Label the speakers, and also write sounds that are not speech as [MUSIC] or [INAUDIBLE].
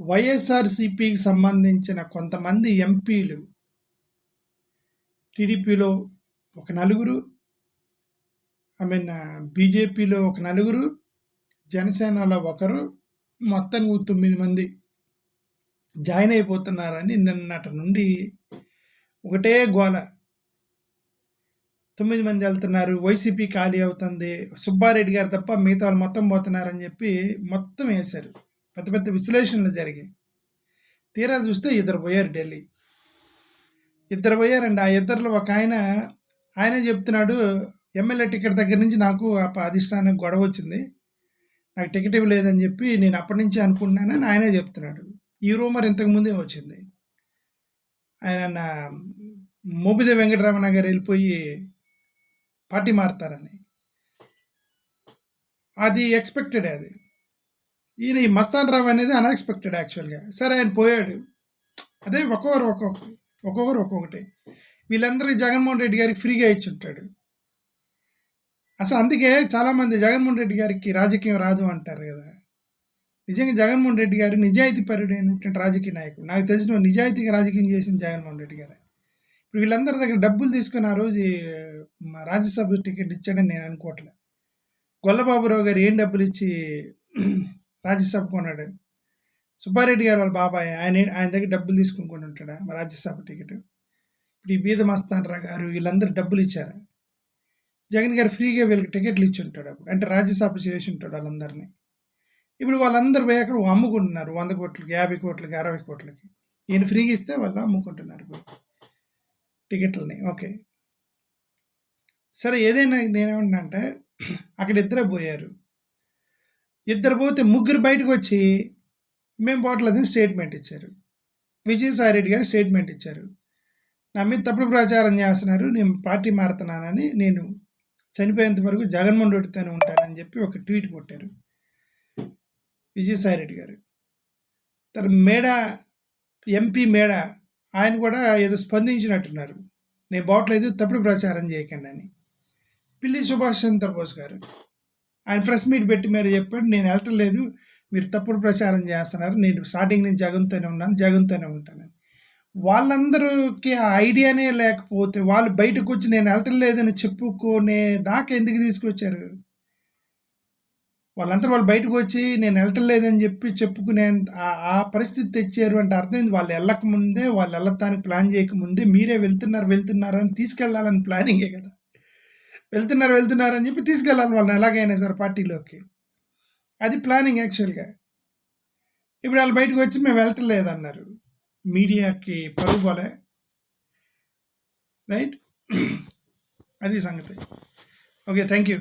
Speaker 1: వైఎస్ఆర్సీపీకి సంబంధించిన కొంతమంది ఎంపీలు టీడీపీలో ఒక నలుగురు ఐ మీన్ uh, బీజేపీలో ఒక నలుగురు జనసేనలో ఒకరు మొత్తం తొమ్మిది మంది జాయిన్ అయిపోతున్నారని నిన్నటి నుండి ఒకటే గోల. తొమ్మిది మంది వెళ్తున్నారు వైసీపీ ఖాళీ అవుతుంది సుబ్బారెడ్డి గారు తప్ప మిగతా వాళ్ళు మొత్తం పోతున్నారని చెప్పి మొత్తం వేశారు. పెద్ద పెద్ద విశ్లేషణలు జరిగాయి. తీరా చూస్తే ఇద్దరు పోయారు ఢిల్లీ. ఇద్దరు పోయారండి ఆ ఇద్దరిలో ఒక ఆయన ఆయనే చెప్తున్నాడు ఎమ్మెల్యే టికెట్ దగ్గర నుంచి నాకు ఆ అధిష్టానానికి గొడవ వచ్చింది. నాకు టికెట్ ఇవ్వలేదని చెప్పి నేను అప్పటి నుంచి అనుకుంటున్నానని ఆయనే చెప్తున్నాడు. ఈ రూమర్ ఇంతకుముందే వచ్చింది. ఆయన మోపిదే వెంకటరమణ గారు వెళ్ళిపోయి పార్టీ మారుతారని. అది ఎక్స్పెక్టెడ్ అది. ఈయన ఈ మస్తాన్ రావు అనేది అన్ఎక్స్పెక్టెడ్ యాక్చువల్గా సరే ఆయన పోయాడు. అదే ఒక్కొక్కరు ఒక్కొక్క ఒక్కొక్కరు ఒక్కొక్కటి. వీళ్ళందరికీ జగన్మోహన్ రెడ్డి గారికి ఫ్రీగా ఇచ్చి ఉంటాడు. అసలు అందుకే చాలామంది జగన్మోహన్ రెడ్డి గారికి రాజకీయం రాదు అంటారు కదా. నిజంగా జగన్మోహన్ రెడ్డి గారు నిజాయితీ పరుడైనటువంటి రాజకీయ నాయకుడు. నాకు తెలిసిన నిజాయితీగా రాజకీయం చేసిన జగన్మోహన్ రెడ్డి గారు. ఇప్పుడు వీళ్ళందరి దగ్గర డబ్బులు తీసుకుని ఆ రోజు రాజ్యసభ టికెట్ ఇచ్చాడని నేను అనుకోవట్లేదు గొల్లబాబురావు గారు ఏం డబ్బులు ఇచ్చి రాజ్యసభ కొన్నాడు. సుబ్బారెడ్డి గారు వాళ్ళ బాబాయ్ ఆయన ఆయన దగ్గర డబ్బులు తీసుకుని ఉంటాడా రాజ్యసభ టికెట్? ఇప్పుడు ఈ బీద మస్తానరా గారు వీళ్ళందరూ డబ్బులు ఇచ్చారు? జగన్ గారు ఫ్రీగా వీళ్ళకి టికెట్లు ఇచ్చి ఉంటాడు అప్పుడు. అంటే రాజ్యసభ చేసి ఉంటాడు వాళ్ళందరినీ. ఇప్పుడు వాళ్ళందరూ పోయి అక్కడ అమ్ముకుంటున్నారు వంద కోట్లకి యాభై కోట్లకి అరవై కోట్లకి. ఈయన ఫ్రీగా ఇస్తే వాళ్ళు అమ్ముకుంటున్నారు టికెట్లని. ఓకే. సరే ఏదైనా నేనేమంటున్నా అంటే అక్కడ ఇద్దరే పోయారు. ఇద్దరు పోతే ముగ్గురు బయటకు వచ్చి మేము పోవట్లేదని స్టేట్మెంట్ ఇచ్చారు. విజయసాయి రెడ్డి గారు స్టేట్మెంట్ ఇచ్చారు. నా మీద తప్పుడు ప్రచారం చేస్తున్నారు నేను పార్టీ మారుతున్నానని నేను చనిపోయేంత వరకు జగన్మోహన్ రెడ్డితోనే ఉంటానని చెప్పి ఒక ట్వీట్ కొట్టారు విజయసాయి రెడ్డి గారు. తన మేడ ఎంపీ మేడ ఆయన కూడా ఏదో స్పందించినట్టున్నారు. నేను పోవట్లేదు తప్పుడు ప్రచారం చేయకండి అని. పిల్లి సుభాష్ చంద్రబోస్ గారు ఆయన ప్రెస్ మీట్ పెట్టి మీరు చెప్పాడు నేను వెళ్ళటలేదు మీరు తప్పుడు ప్రచారం చేస్తున్నారు నేను స్టార్టింగ్ నుంచి జగన్తోనే ఉన్నాను జగన్తోనే ఉంటాను వాళ్ళందరికీ ఆ ఐడియానే లేకపోతే వాళ్ళు బయటకు వచ్చి నేను వెళ్ళటం లేదని చెప్పుకునే దాకా ఎందుకు తీసుకొచ్చారు? వాళ్ళంతా వాళ్ళు బయటకు వచ్చి నేను వెళ్ళటం లేదని చెప్పి చెప్పుకునే ఆ పరిస్థితి తెచ్చారు అంటే అర్థమైంది వాళ్ళు వెళ్ళక ముందే వాళ్ళు వెళ్ళటానికి ప్లాన్ చేయకముందే మీరే వెళ్తున్నారు వెళ్తున్నారు అని తీసుకెళ్ళాలని ప్లానింగే కదా. వెళ్తున్నారు వెళ్తున్నారు అని చెప్పి తీసుకెళ్ళాలి వాళ్ళని ఎలాగైనా సార్ పార్టీలోకి. అది ప్లానింగ్ యాక్చువల్గా ఇప్పుడు వాళ్ళు బయటకు వచ్చి మేము వెళ్ళటం లేదన్నారు మీడియాకి పరుగు పోలే. రైట్ [CLEARS THROAT] అది సంగతి. Okay thank you